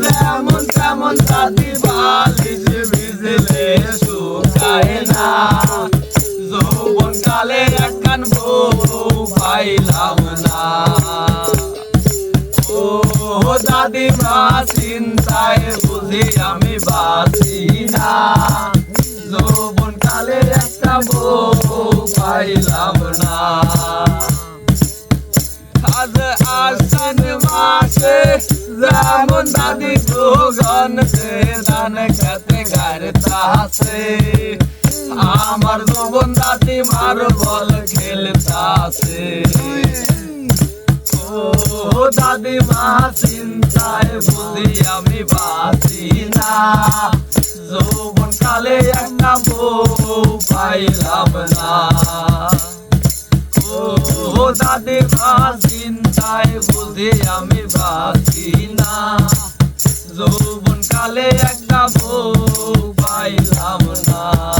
যেমন তেমন দাদি বালিশ ভিজলে শুকায় না যৌবন কালে একখান বউ পাইলাম না ও দাদিমা চিন্তায় বুঝি আমি বাঁচি না। বউ পাইলাম না আজ আশ্বিন মাসে যেমন দাদি যোগন সে ধান খেতে গাড়তাছে আমার যৌবন দাদি মার বল খেলতাছে ও দাদি মা, চিন্তায় বুঝি আমি বাঁচি না। দাদে বাসিন তাই বুঝে আমি বাসি না। যৌবন কালে একটা বউ পাইলাম না।